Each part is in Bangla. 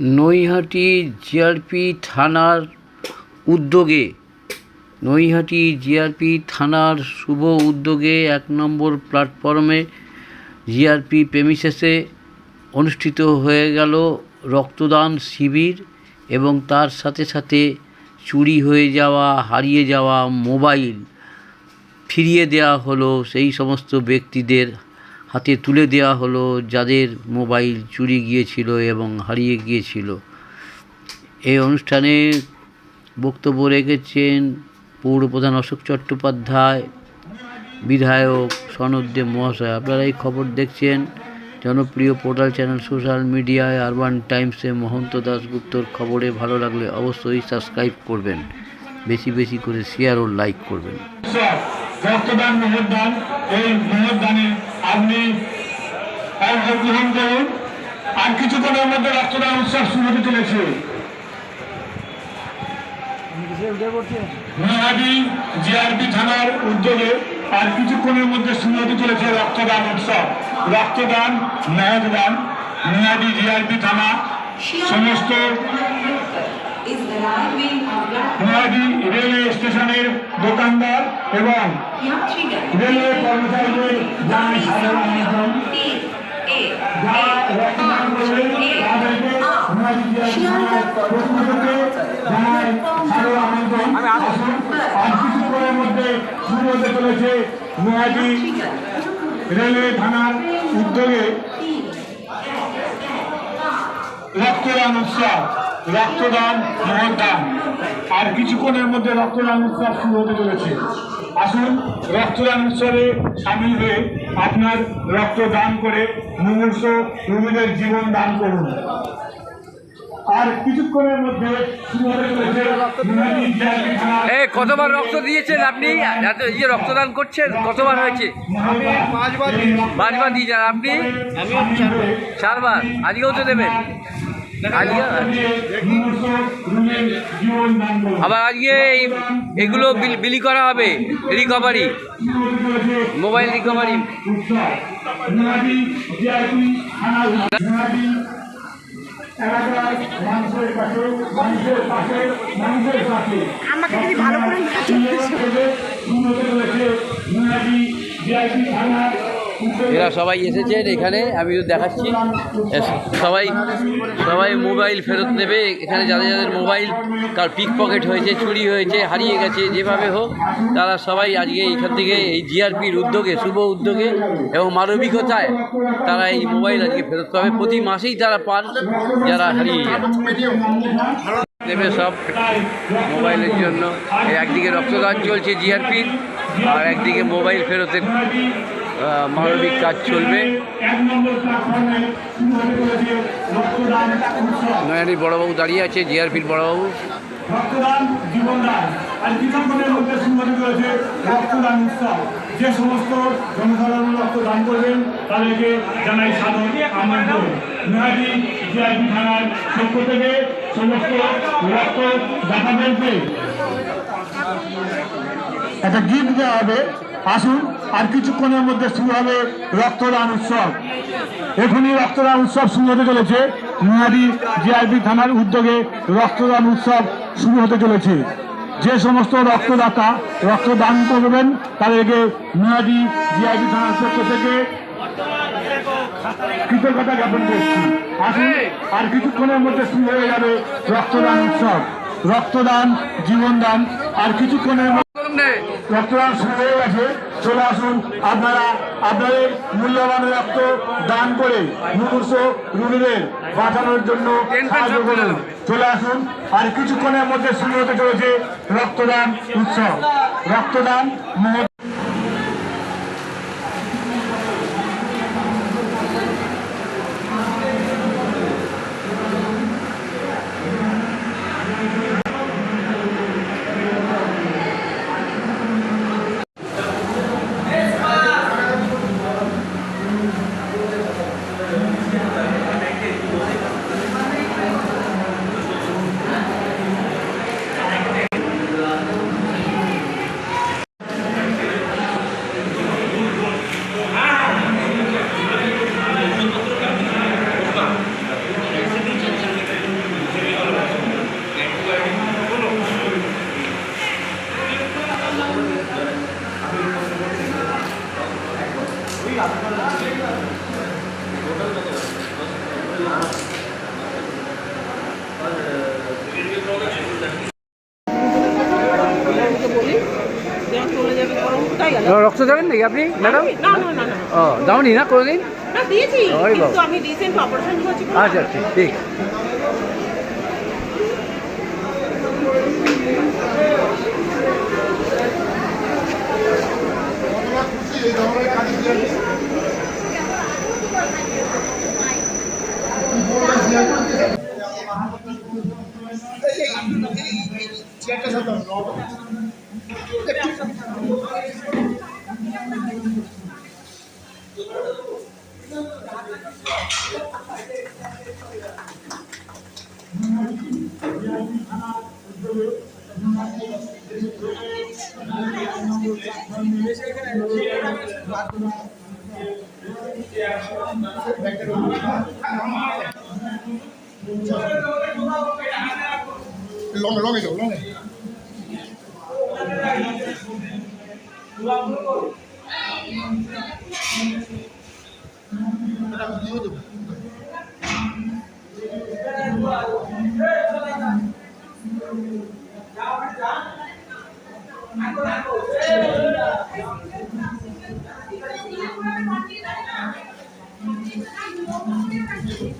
নৈহাটি জিআরপি থানার উদ্যোগে, নৈহাটি জিআরপি থানার শুভ উদ্যোগে এক নম্বর প্ল্যাটফর্মে জিআরপি প্রেমিসেসে অনুষ্ঠিত হয়ে গেল রক্তদান শিবির এবং তার সাথে সাথে চুরি হয়ে যাওয়া, হারিয়ে যাওয়া মোবাইল ফিরিয়ে দেওয়া হলো সেই সমস্ত ব্যক্তিদের হাতে তুলে দেওয়া হলো যাদের মোবাইল চুরি গিয়েছিল এবং হারিয়ে গিয়েছিল। এই অনুষ্ঠানে বক্তব্য রেখেছেন পৌরপ্রধান অশোক চট্টোপাধ্যায়, বিধায়ক সনদদেব মহাশয়। আপনারা এই খবর দেখছেন জনপ্রিয় পোর্টাল চ্যানেল সোশ্যাল মিডিয়ায় আরবান টাইমসে মহন্ত দাশগুপ্তর খবরে। ভালো লাগলে অবশ্যই সাবস্ক্রাইব করবেন, বেশি বেশি করে শেয়ার ও লাইক করবেন। রক্তদান মহদান এই মহদানে আপনি অংশগ্রহণ করুন। আর কিছুক্ষণের মধ্যে রক্তদান উৎসব শুরু হতে চলেছে। জিআরপি থানার উদ্যোগে আর কিছুক্ষণের মধ্যে শুরু হতে চলেছে রক্তদান উৎসব। রক্তদান মেহদান নৈহাটি জিআরপি থানা, সমস্ত নৈহাটি রেলওয়ে স্টেশনের দোকানদার এবং রেলওয়ে কর্মচারীদের জানাই সাধারণ আমন্ত্রণ যারা রক্তদান করবেন তাদেরকে নৈহাটি জিআরপি থানার পক্ষ থেকে জানাই সাধারণ আমন্ত্রণ আসুন আর কিছুক্ষণের মধ্যে শুরু হতে চলেছে নৈহাটি রেলওয়ে থানার উদ্যোগে। রক্তদান উৎসব। রক্তদান মহদান। আর কিছুক্ষণের মধ্যে রক্তদান উৎসব শুরু হতে চলেছে। আসুন রক্তদান উৎসবে সামিল হয়ে আপনার রক্তদান করে মুমূর্ষ রোগীদের জীবন দান করুন। আর কিছুক্ষণের মধ্যে কতবার রক্ত দিয়েছেন আপনি? এত ইয়ে রক্তদান করছেন? কতবার হয়েছে? পাঁচবার দিয়েছেন। আপনি? চারবার। আজকেও তো দেবেন। আবার আজকে এই- এগুলো বিল- বিলি করা হবে রিকভারি মোবাইল রিকভারি আমাকে যদি ভালো করে এরা সবাই এসেছেন এখানে, আমি তো দেখাচ্ছি। সবাই সবাই মোবাইল ফেরত নেবে। এখানে যাদের যাদের মোবাইল কার পিক পকেট হয়েছে, চুরি হয়েছে, হারিয়ে গেছে, যেভাবে হোক, তারা সবাই আজকে এইখান থেকে এই জিআরপির উদ্যোগে, শুভ উদ্যোগে এবং মানবিকতায় তারা এই মোবাইল আজকে ফেরত পাবে। প্রতি মাসেই তারা পান, যারা হারিয়ে যায় দেবে সব মোবাইলের জন্য। একদিকে রক্তদান চলছে জিআরপির আর একদিকে মোবাইল ফেরতের মানবিক কাজ চলবে। নয়ানির বড়বাবু দাঁড়িয়ে আছে জিআরপির বড়বাবু। রক্তদান জীবনদান আর মধ্যে রক্তদান উৎসব। যে সমস্ত জনসাধারণ রক্তদান করবেন তাদেরকে জানাই সাধারণ আমন্ত্রণ। নয়াটি জিআইপি থানার পক্ষ থেকে সমস্ত রক্ত দাতাদেরকে একটা গিফট দেওয়া হবে। আসুন। আর কিছুক্ষণের মধ্যে শুরু হবে রক্তদান উৎসব। এখনই রক্তদান উৎসব শুরু হতে চলেছে। নয়াদি জিআইপি থানার উদ্যোগে রক্তদান উৎসব শুরু হতে চলেছে। যে সমস্ত রক্তদাতা রক্তদান করবেন, তাদেরকে নয়াদি জিআইবি থানার পক্ষ থেকে কৃতজ্ঞতা জ্ঞাপন করছি। আর কিছুক্ষণের মধ্যে শুরু হয়ে যাবে রক্তদান উৎসব। রক্তদান, জীবনদান, আর কিছুক্ষণের মধ্যে রক্তদান শুরু হয়ে গেছে চলে আসুন। আপনারা আপনাদের মূল্যবান রক্ত দান করে মুমূর্ষ রুগীদের বাঁচানোর জন্য সাহায্য করুন। চলে আসুন। আর কিছুক্ষণের মধ্যে শুরু হতে চলেছে রক্তদান উৎসব। রক্তদান মহ রক্ত যাবেন নাকি আপনি ম্যাডাম? ও দাওনি না কোনোদিন? আচ্ছা, আচ্ছা ঠিক ঠিক। বাবা। কিন্তু আমি রিসেন্ট এটা করছি বলে ঠিক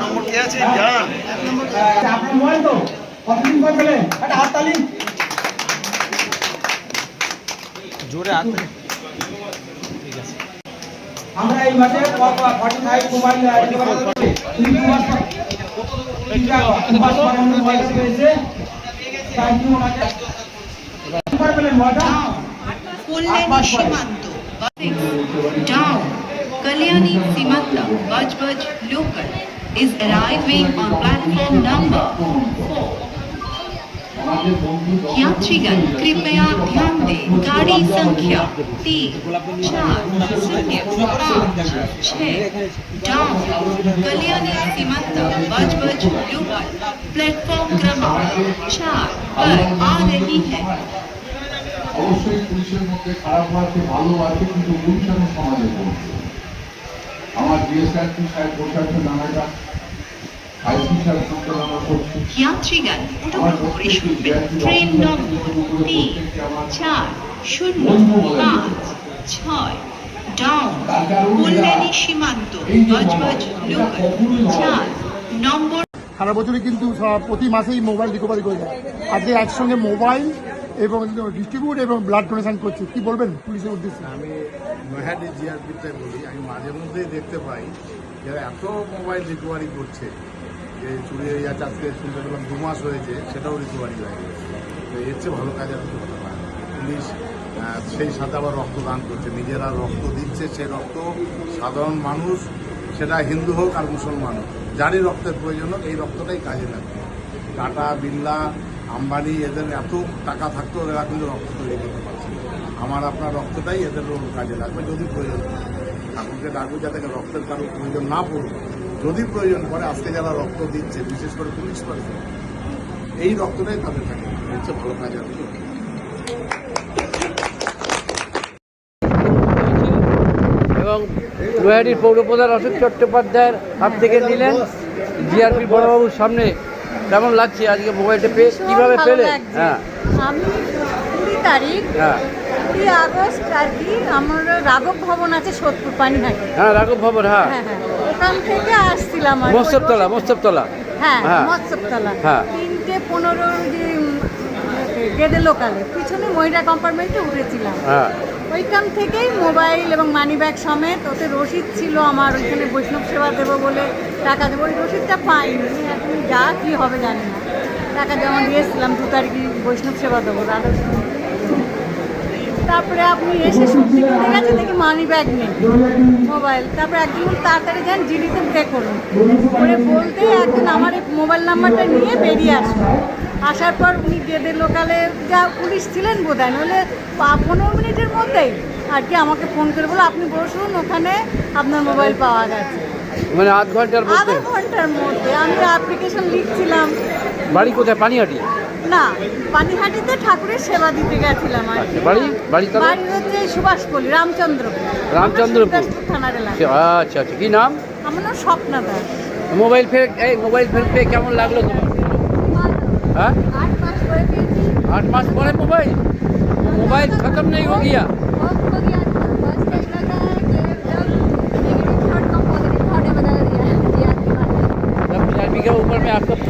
লঙ্গে লঙ্গে যাও লঙ্গে আপনার মোবাইল তো কতদিন পর পেলেন একটা হাততালি আমরা এই মোবাইল পেলেন মোবাইলটা Kulleni Shimanto, down. Kalyani Simanta, Baj Baj Local, is arriving on platform number 4. यात्रीगण कृपया ध्यान दें गाड़ी संख्या तीन चार शून्य पाँच छः डाउन कल्याणी सीमंत बज बज लोकल प्लेटफॉर्म क्रमांक चार पर आ रही है অবশ্যই পুলিশের মধ্যে খারাপ আছে ভালো আছে কিন্তু পুলিশ এখন সমাজে পড়ছে আমার ডিএসআরপি সাহেব বসে আছে নানাটা যাত্রী অনুগ্রহ করে শুনবেন ট্রেন নম্বর তিন চার শূন্য পাঁচ ছয় ডাউন কল্যাণী সীমান্ত গজবাজ লোকাল চার নম্বর। সারা বছরে কিন্তু প্রতি মাসেই মোবাইল রিকভারি করে যায় আজকে একসঙ্গে মোবাইল এবং ডিস্ট্রিবিউট এবং ব্লাড ডোনেশন করছে। কি বলবেন পুলিশের উদ্দেশ্যে? আমি নৈহাটি জিআরপিটাই বলি আমি মাঝে মধ্যেই দেখতে পাই যারা এত মোবাইল রিকভারি করছে। যে চুরি হয়ে যাচ্ছে, আজকে শুনতে দু মাস হয়েছে, সেটাও রিকভারি হয়ে গেছে। তো এর চেয়ে ভালো কাজ আর কিছু হতে পারে। পুলিশ সেই সাথে আবার রক্তদান করছে। নিজেরা রক্ত দিচ্ছে সেই রক্ত সাধারণ মানুষ, সেটা হিন্দু হোক আর মুসলমান হোক, যারই রক্তের প্রয়োজন হোক, এই রক্তটাই কাজে লাগবে। টাটা, বিড়লা, আম্বানি, এদের এত টাকা থাকতেও এরা কিন্তু রক্ত তৈরি করতে পারছে আমার আপনার রক্তটাই এদের কাজে লাগবে, যদি প্রয়োজন। ঠাকুরকে ডাকবো যাতে রক্তের কারও প্রয়োজন না পড়বে যদি প্রয়োজন পড়ে আজকে যারা রক্ত দিচ্ছে বিশেষ করে পুলিশ পার্সন এই রক্তটাই তাদের থাকে। হচ্ছে ভালো কাজ আর কিছু এবং নৈহাটির পৌরপ্রধান অশোক চট্টোপাধ্যায়ের হাত থেকে নিলেন জিআরপি বড়বাবুর সামনে। কেমন লাগছে আজকে মোবাইলটা পেয়ে? কীভাবে পেলে? হ্যাঁ। আমি কুড়ি তারিখ হ্যাঁ। কুড়ি আগস্ট আর কি আমার রাঘব ভবন আছে সোদপুর পানিহাটি হ্যাঁ রাঘব ভবন হ্যাঁ হ্যাঁ। হ্যাঁ থেকে আসছিলাম আর। মোস্তবতলা মোস্তবতলা। হ্যাঁ হ্যাঁ। হ্যাঁ। তিনটে পনেরো গেদে লোকালে। পিছনে মহিলা কম্পার্টমেন্টে উঠেছিলাম। হ্যাঁ। ওইখান থেকেই মোবাইল এবং মানি ব্যাগ সমেত ওতে রসিদ ছিল আমার ওইখানে বৈষ্ণব সেবা দেবো বলে টাকা দেবো। ওই রসিদটা পাইনি। এখন যা কী হবে জানি না। টাকা জমা দিয়েছিলাম দু তারিখে বৈষ্ণব সেবা দেবো রাধা তারপরে আপনি এসে সবজি কিনতে গেছে দেখি মানি ব্যাগ নেই মোবাইল তারপরে একজন তাড়াতাড়ি যান জিডিতে পে করুন। করে বলতে একজন আমার এই মোবাইল নাম্বারটা নিয়ে বেরিয়ে আসলো। আসার পর উনি গেদের লোকালে যা পুলিশ ছিলেন বোধ হয় নইলে পনেরো মিনিটের মধ্যেই আর কি আমাকে ফোন করে বলো আপনি বসুন, ওখানে আপনার মোবাইল পাওয়া গেছে। মানে আধ ঘণ্টার মধ্যে? আধ ঘণ্টার মধ্যে। আমি অ্যাপ্লিকেশন লিখছিলাম। বাড়ি কোথায়? পানিহাটি? না পানিহাটিতে ঠাকুরের সেবা দিতে গেছিলাম আচ্ছা, বাড়ি? বাড়ি তো বাড়ি হচ্ছে রামচন্দ্র আচ্ছা, আচ্ছা আচ্ছা কি নাম? আমার নাম স্বপ্না দাস। মোবাইল ফের এই মোবাইল ফের কেমন লাগল তোমার? হ্যাঁ? আট মাস পরে আট মাস পরে মোবাইল? মোবাইল খতম নেই হো গিয়া। चल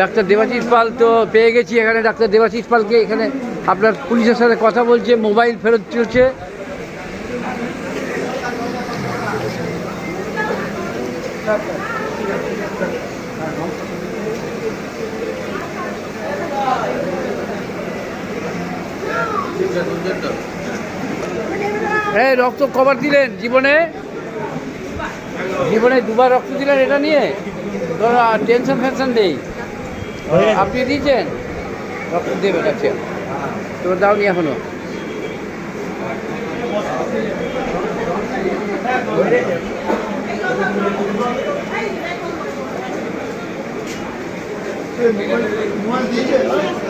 ডাক্তার দেবাশিস পাল তো পেয়ে গেছি এখানে। ডাক্তার দেবাশিস পালকে এখানে আপনার পুলিশের সাথে কথা বলছে, মোবাইল ফেরত চলছে। এই, রক্ত কবার দিলেন জীবনে? জীবনে দুবার রক্ত দিলেন এটা নিয়ে? টেনশন ফেনশন নেই। আপনি দিয়েছেন? রক্ত দেবেন আচ্ছা। তোর দাওনি এখনও। মোবাইল দিয়েছে?